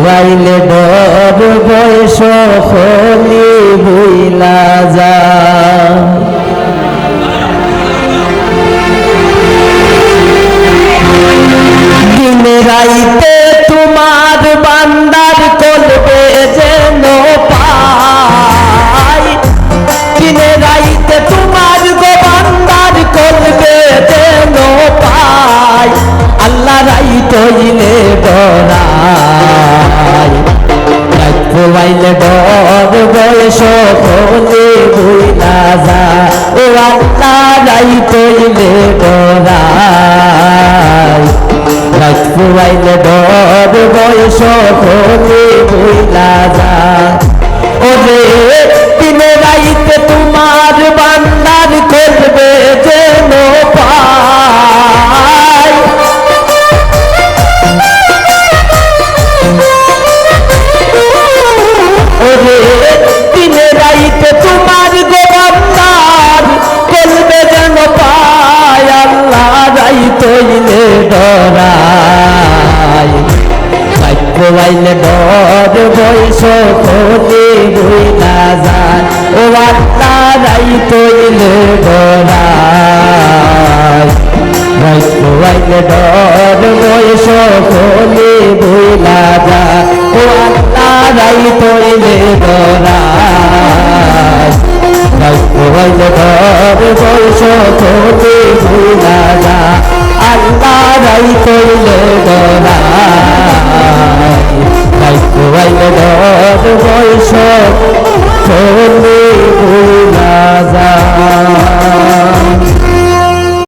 ঘুমাইলে ডর বয়স হলি বুইলা যা। দিন রাইতে তোমার বান্দার ডর বয়স হলে বুইলা যা। ও আল্লাহ রাই তৈলে ডরাই। রাত ফুয়াইলে ডর বয়স হলে বইলা যা। বাইলে ডর বয়স হলে বইলা যায় ও আল্লাহ রাই তৈলে ভাগ্য বাইলে ডর বয়স হলে বইলা যায় ও আল্লাহ রাই তৈলে বাইলে ডর রাই চলে